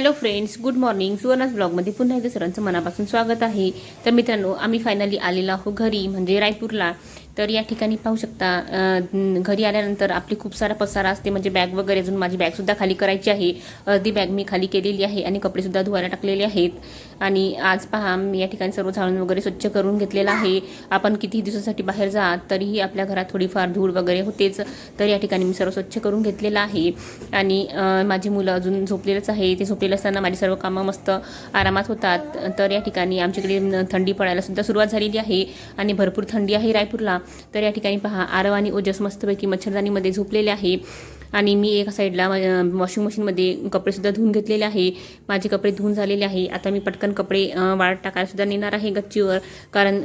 Hello friends good morning सुवर्णाच ब्लॉगमध्ये पुन्हा एकदा सरांचं मनापासून स्वागत आहे. तर मित्रांनो आम्ही फायनली आलेलो आहोत घरी म्हणजे रायपूरला. तर या ठिकाणी पाहू शकता घरी आल्यानंतर आपली खूप सारा पसारा असते. म्हणजे बॅग वगैरे अजून माझी बॅगसुद्धा खाली करायची आहे. अर्धी बॅग मी खाली केलेली आहे आणि कपडेसुद्धा धुवायला टाकलेले आहेत. आणि आज पहा मी या ठिकाणी सर्व झाडून वगैरे स्वच्छ करून घेतलेलं आहे. आपण कितीही दिवसासाठी बाहेर जा तरीही आपल्या घरात थोडीफार धूळ वगैरे होतेच. तर या ठिकाणी मी सर्व स्वच्छ करून घेतलेलं आहे. आणि माझी मुलं अजून झोपलेलंच आहे. ते झोपलेलं असताना माझी सर्व कामं मस्त आरामात होतात. तर या ठिकाणी आमच्याकडे थंडी पडायला सुद्धा सुरुवात झालेली आहे. आणि भरपूर थंडी आहे रायपूरला. तर या ठिकाणी पहा आरव आणि ओजस मस्तपैकी मच्छरदानीमध्ये झोपलेले आहे. आणि मी एका साईडला वॉशिंग मशीनमध्ये कपडेसुद्धा धुवून घेतलेले आहे. माझे कपडे धुवून झालेले आहे. आता मी पटकन कपडे वाळत टाकायलासुद्धा नेणार आहे गच्चीवर. कारण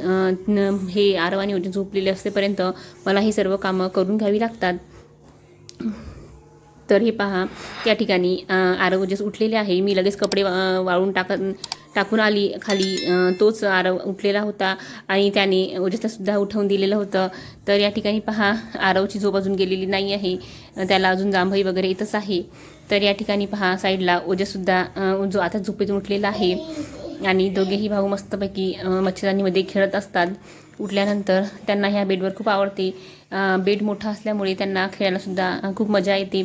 हे आरव आणि झोपलेले असतेपर्यंत मला ही सर्व कामं करून घ्यावी लागतात. तर हे पहा या ठिकाणी आरव ओजस उठलेले आहे. मी लगेच कपडे वाळून टाकत टाकून आली खाली तोच आरव उठलेला होता आणि त्याने ओजसलासुद्धा उठवून दिलेलं होतं. तर या ठिकाणी पहा आरवची झोप अजून गेलेली नाही आहे. त्याला अजून जांभई वगैरे येतच आहे. तर या ठिकाणी पहा साईडला ओजसुद्धा जो आता झोपेतून उठलेला आहे आणि दोघेही भाऊ मस्तपैकी मच्छरदानीमध्ये खेळत असतात. उठल्यानंतर त्यांना ह्या बेडवर खूप आवडते. बेड मोठा असल्यामुळे त्यांना खेळायलासुद्धा खूप मजा येते.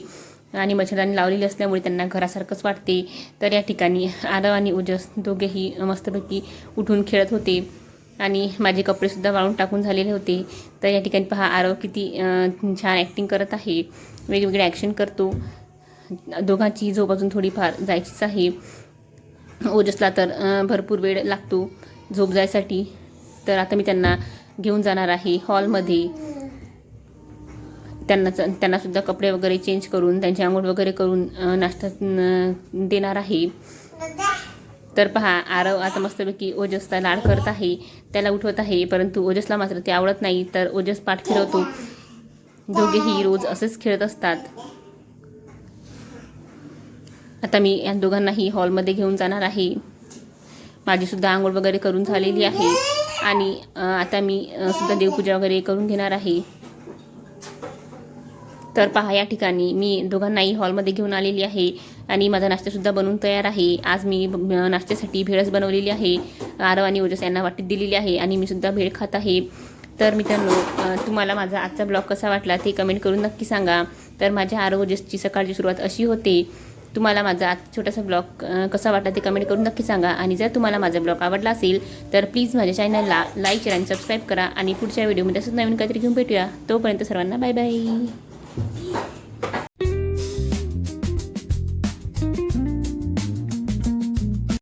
आणि मच्छरदाणी लावलेली असल्यामुळे त्यांना घरासारखंच वाटते. तर या ठिकाणी आरव आणि ओजस दोघेही मस्तपैकी उठून खेळत होते. आणि माझे कपडेसुद्धा वाळून टाकून झालेले होते. तर या ठिकाणी पहा आरव किती छान ॲक्टिंग करत आहे. वेगवेगळे ॲक्शन करतो. दोघांची झोप अजून थोडीफार जायचीच आहे. ओजसला तर भरपूर वेळ लागतो झोप जायसाठी. तर आता मी त्यांना घेऊन जाणार आहे हॉलमध्ये त्यांना त्यांनासुद्धा कपडे वगैरे चेंज करून त्यांची आंघोळ वगैरे करून नाश्ता देणार आहे. तर पहा आरव आता मस्तपैकी ओजसचा लाड करत आहे. त्याला उठवत आहे परंतु ओजसला मात्र ते आवडत नाही. तर ओजस पाठ फिरवतो. दोघेही रोज असेच खेळत असतात. आता मी या दोघांनाही हॉलमध्ये घेऊन जाणार आहे. माझीसुद्धा आंघोळ वगैरे करून झालेली आहे. आणि आता मी सुद्धा देवपूजा वगैरे करून घेणार आहे. तर पहा या ठिकाणी मी दोघांनाही हॉलमध्ये घेऊन आलेली आहे आणि माझा नाश्तासुद्धा बनवून तयार आहे. आज मी नाश्त्यासाठी भेळच बनवलेली आहे. आरव आणि ओजस यांना वाटीत दिलेली आहे आणि मी सुद्धा भेळ खात आहे. तर मित्रांनो तुम्हाला माझा आजचा ब्लॉग कसा वाटला ते कमेंट करून नक्की सांगा. तर माझ्या आरव ओजसची सकाळची सुरुवात अशी होते. तुम्हाला माझा आज छोटासा ब्लॉग कसा वाटला ते कमेंट करून नक्की सांगा. आणि जर तुम्हाला माझा ब्लॉग आवडला असेल तर प्लीज माझ्या चॅनलला लाईक शेअर आणि सबस्क्राईब करा. आणि पुढच्या व्हिडिओमध्ये असंच नवीन काहीतरी घेऊन भेटूया. तोपर्यंत सर्वांना बाय बाय. Yeah.